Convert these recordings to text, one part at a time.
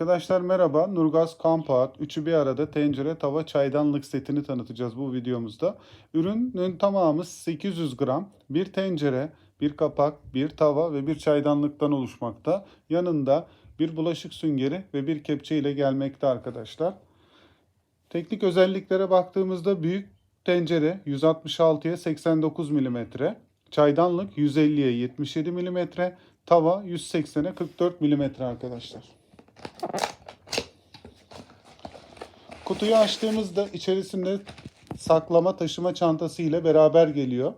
Arkadaşlar merhaba. Nurgaz Kampaat. Üçü bir arada tencere, tava, çaydanlık setini tanıtacağız bu videomuzda. Ürünün tamamı 800 gram. Bir tencere, bir kapak, bir tava ve bir çaydanlıktan oluşmakta. Yanında bir bulaşık süngeri ve bir kepçe ile gelmekte arkadaşlar. Teknik özelliklere baktığımızda büyük tencere 166'ya 89 mm, çaydanlık 150'ye 77 mm, tava 180'e 44 mm arkadaşlar. Kutuyu açtığımızda içerisinde saklama taşıma çantası ile beraber geliyor.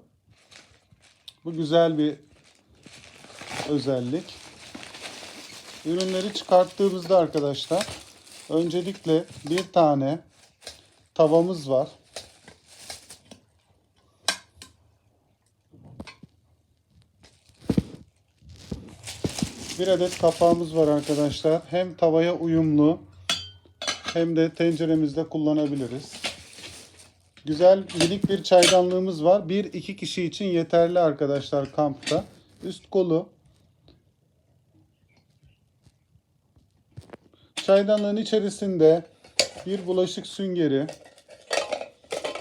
Bu güzel bir özellik. Ürünleri çıkarttığımızda arkadaşlar öncelikle bir tane tavamız var. Bir adet kapağımız var arkadaşlar. Hem tavaya uyumlu hem de tenceremizde kullanabiliriz. Güzel minik bir çaydanlığımız var. Bir iki kişi için yeterli arkadaşlar kampta. Üst kolu. Çaydanlığın içerisinde bir bulaşık süngeri,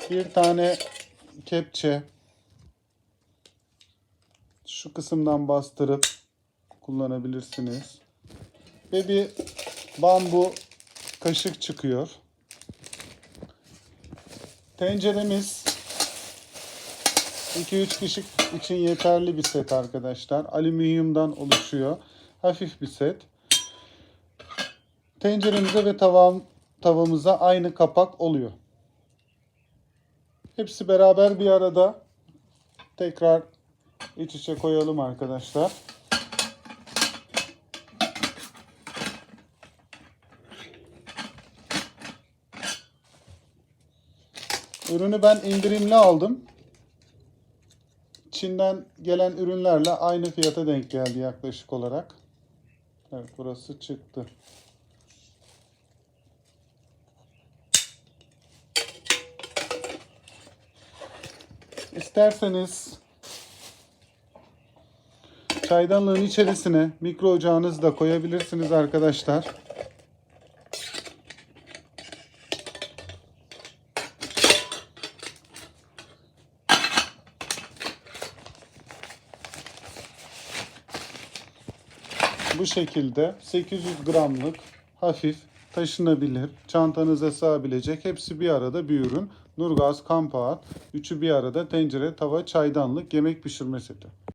bir tane kepçe, şu kısımdan bastırıp kullanabilirsiniz. Ve bir bambu kaşık çıkıyor. Tenceremiz 2-3 kişi için yeterli bir set arkadaşlar. Alüminyumdan oluşuyor. Hafif bir set. Tenceremize ve tavam, tavamıza aynı kapak oluyor. Hepsi beraber bir arada tekrar iç içe koyalım arkadaşlar. Ürünü ben indirimli aldım. Çin'den gelen ürünlerle aynı fiyata denk geldi yaklaşık olarak. Evet burası çıktı. İsterseniz çaydanlığın içerisine mikro ocağınızı da koyabilirsiniz arkadaşlar. Bu şekilde 800 gramlık hafif taşınabilir, çantanıza sığabilecek hepsi bir arada bir ürün. Nurgaz Kampaat, üçü bir arada tencere, tava, çaydanlık, yemek pişirme seti.